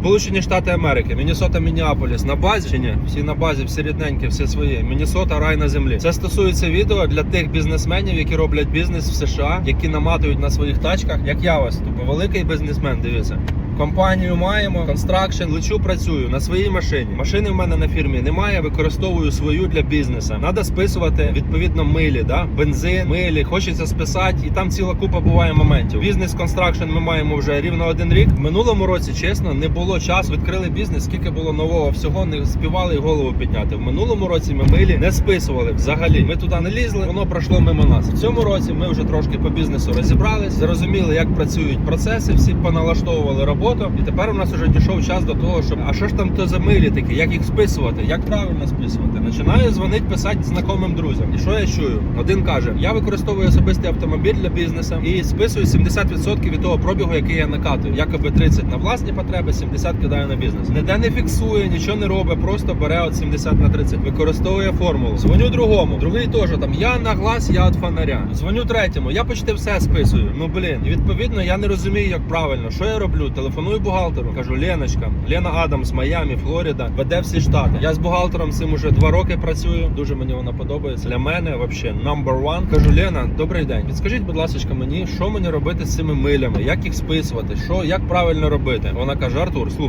Сполучені Штати Америки, Міннесота, Мініаполіс. На базі ні? Всі на базі, всі рідненькі, всі свої. Міннесота, рай на землі. Це стосується відео для тих бізнесменів, які роблять бізнес в США, які наматують на своїх тачках, як я вас, тупо великий бізнесмен. Дивіться. Компанію маємо, констракшн, лечу, працюю на своїй машині. Машини в мене на фірмі немає. Використовую свою для бізнесу. Надо списувати відповідно милі, да? бензин, милі. Хочеться списати, і там ціла купа буває моментів. Бізнес констракшн ми маємо вже рівно один рік. В минулому році, чесно, не було часу. Відкрили бізнес, скільки було нового всього, не співали і голову підняти. В минулому році ми милі не списували взагалі. Ми туди не лізли, воно пройшло мимо нас. В цьому році ми вже трошки по бізнесу розібрались, зрозуміли, як працюють процеси, всі поналаштовували роботу. І тепер у нас вже дійшов час до того, щоб а що ж там то за милі такі, як їх списувати, як правильно списувати. Починаю дзвонити, писати знайомим друзям. І що я чую? Один каже: я використовую особистий автомобіль для бізнесу і списую 70% від того пробігу, який я накатую. Якоби 30 на власні потреби, 70 кидаю на бізнес. Ніде не фіксує, нічого не робить, просто бере от 70 на 30. Використовує формулу. Дзвоню другому. Другий теж там я на глаз, я від фонаря. Дзвоню третьому. Я почти все списую. Ну блін, і відповідно я не розумію, як правильно. Що я роблю? Телефоную бухгалтеру. Кажу, Леночка, Лена Адамс, Майами, Флорида, веде всі штати. Я з бухгалтером цим уже два роки працюю. Дуже мені вона подобається. Для мене вообще number one. Кажу, Лена, добрий день. Підскажіть, будь ласка, мені, що мені робити з цими милями? Як їх списувати? Що як правильно робити? Вона каже: Артур, слухай.